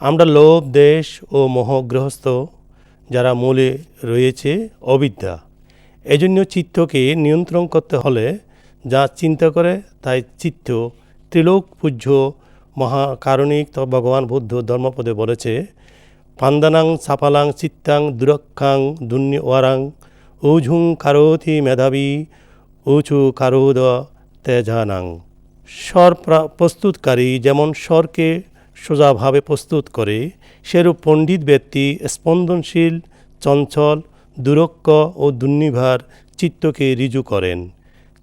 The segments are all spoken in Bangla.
আমরা লোভ, দেশ ও মোহগ্রহস্থ যারা মূলে রয়েছে অবিদ্যা। এজন্য চিত্তকে নিয়ন্ত্রণ করতে হলে যা চিন্তা করে তাই চিত্ত ত্রিলোক পূজ্য মহাকারণিক ভগবান বুদ্ধ ধর্মপদে বলেছে, পান্দানাং, সাপালাং, চিত্তাং, দুরক্ষাং, দুর্নিওয়ারাং, উঝুং কারোতি মেধাবী, উঁচু কারোদ তেজানাং। স্বর প্রা- প্রস্তুতকারী যেমন স্বরকে সোজাভাবে প্রস্তুত করে, সেরূপ পণ্ডিত ব্যক্তি স্পন্দনশীল, চঞ্চল দুরক্ষ ও দুর্নিভার চিত্তকে রিজু করেন।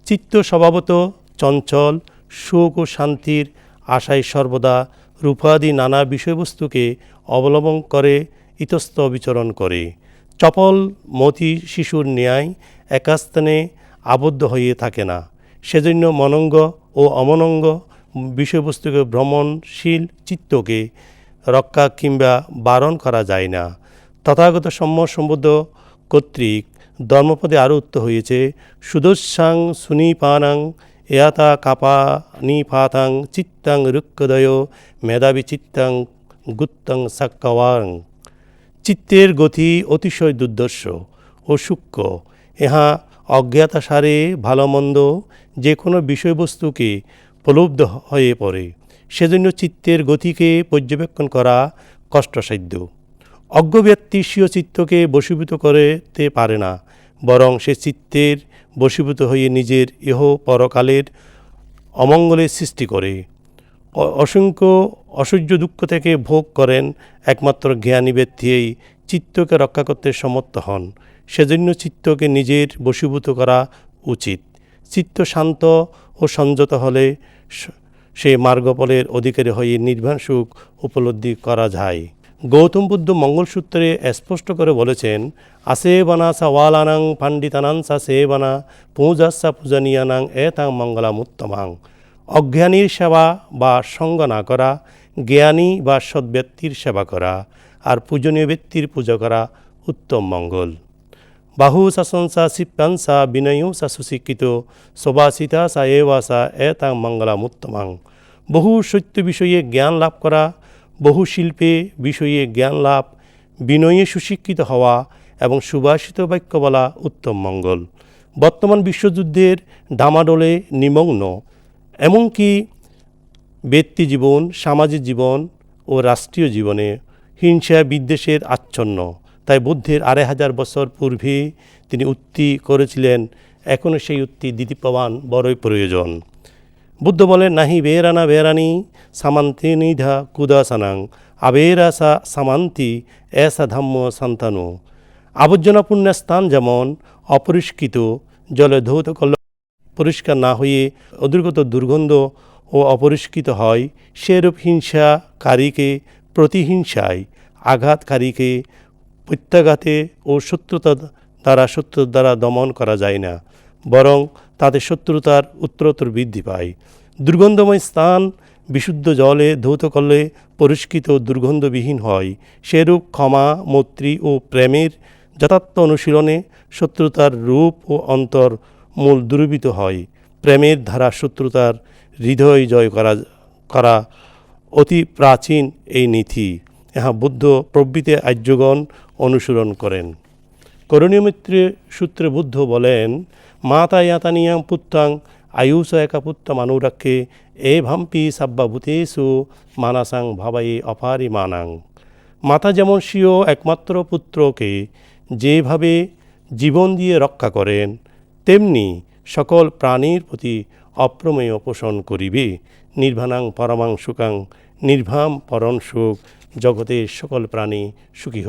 চিত্ত স্বভাবত চঞ্চল, সুখ ও শান্তির আশায় সর্বদা রূপাদি নানা বিষয়বস্তুকে অবলম্বন করে, ইতস্ত বিচরণ করে। চপল মতি শিশুর ন্যায় একাস্থানে আবদ্ধ হয়ে থাকে না। সেজন্য মনঙ্গ ও অমনঙ্গ বিষয়বস্তুকে ভ্রমণশীল চিত্তকে রক্ষা কিংবা বারণ করা যায় না। তথাগত সম্য সম্বুদ্ধ কর্তৃক ধর্মপদে আরুত্ত হয়েছে, সুদস্যাং সুনিপানাং এয়াতা কাপা নিপাতাং চিত্তাং রুক্ষদয় মেধাবী চিত্তাং গুত্তাং সাক্কাওয়াং। চিত্তের গতি অতিশয় দুর্দর্শ ও সূক্ষ্ম, ইহা অজ্ঞাতাসারে ভালো মন্দ যে কোনো বিষয়বস্তুকে প্রলুব্ধ হয়ে পড়ে। সেজন্য চিত্তের গতিকে পর্যবেক্ষণ করা কষ্টসাধ্য। অজ্ঞ ব্যক্তি স্বীয় চিত্তকে বশীভূত করতে পারে না, বরং সে চিত্তের বশীভূত হয়ে নিজের ইহ পরকালের অমঙ্গলের সৃষ্টি করে। অসংখ্য অসহ্য দুঃখ থেকে ভোগ করেন একমাত্র জ্ঞানী ব্যক্তিই চিত্তকে রক্ষা করতে সমর্থ হন। সেজন্য চিত্তকে নিজের বশীভূত করা উচিত। চিত্ত শান্ত ও সংযত হলে সে মার্গফলের অধিকারী হয়ে নির্বাণ সুখ উপলব্ধি করা যায়। গৌতম বুদ্ধ মঙ্গলসূত্রে স্পষ্ট করে বলেছেন, আসে আসেবানা সা ওয়ালানাং পাণ্ডিতানাং সা সেবানা পূজাসা পূজনীয়ানাং এতাং মঙ্গলামুত্তমাং অজ্ঞানীর সেবা বা সঙ্গ না করা, জ্ঞানী বা সৎ ব্যক্তির সেবা করা, আর পূজনীয় ব্যক্তির পূজা করা উত্তম মঙ্গল। বাহু শাসনসা শিপ্যাংসা বিনয়ু সা সুশিক্ষিত সবাসিতা সা এবাসা এতাং মঙ্গলামুত্তমাং বহু সত্য বিষয়ে জ্ঞান লাভ করা বহু শিল্পে বিষয়ে জ্ঞান লাভ বিনয়ে সুশিক্ষিত হওয়া এবং সুভাষিত বাক্য বলা উত্তম মঙ্গল বর্তমান বিশ্বযুদ্ধের ডামাডোলে নিমগ্ন এমনকি ব্যক্তি জীবন সামাজিক জীবন ও রাষ্ট্রীয় জীবনে হিংসা বিদ্বেষের আচ্ছন্ন তাই বুদ্ধের আড়াই হাজার বছর পূর্বে তিনি উক্তি করেছিলেন এখনও সেই উক্তি দিতি বড়ই প্রয়োজন। বুদ্ধ বলেন, নাহি বেরানা বেরানি সামান্তি নিধা কুদাসানাং আবেরাসা সামান্তি এসা ধাম্ম সন্তানু। আবর্জনাপূর্ণ স্থান যেমন অপরিষ্কৃত, জলে ধৌত করলে পরিষ্কার না হয়ে অদূর্গত দুর্গন্ধ ও অপরিষ্কৃত হয়, সেরূপ হিংসাকারীকে প্রতিহিংসায়, আঘাতকারীকে প্রত্যাঘাতে ও শত্রুতা দ্বারা শত্রুর দ্বারা দমন করা যায় না, বরং তাদের শত্রুতার উত্তরোত্তর বৃদ্ধি পায়। দুর্গন্ধময় স্থান, বিশুদ্ধ জলে ধৌত করলে পরিষ্কৃত দুর্গন্ধবিহীন হয়। সেরূপ ক্ষমা, মৈত্রী ও প্রেমের যথার্থ অনুশীলনে শত্রুতার রূপ ও অন্তর মূল দুর্বৃত হয়। প্রেমের ধারা শত্রুতার হৃদয় জয় করা করা অতি প্রাচীন এই নীতি। ইহা বুদ্ধ প্রভৃতি আর্যগণ অনুসরণ করেন। করণীয় মিত্রে সূত্রে বুদ্ধ বলেন, মাতা ইয়াতানিয়াং পুত্রাং আয়ুষ একা পুত্র মানুরাক্ষে এ ভাম্পি সাব্বাভূতেষু মানাসাং ভাবাই অপারি মানাং। মাতা যেমন স্বীয় একমাত্র পুত্রকে যেভাবে জীবন দিয়ে রক্ষা করেন, তেমনি সকল প্রাণীর প্রতি অপ্রমেয় পোষণ করিবে। নির্ভানাং পরমাং সুখাং, নির্ভাম পরণ সুখ, জগতের সকল প্রাণী সুখী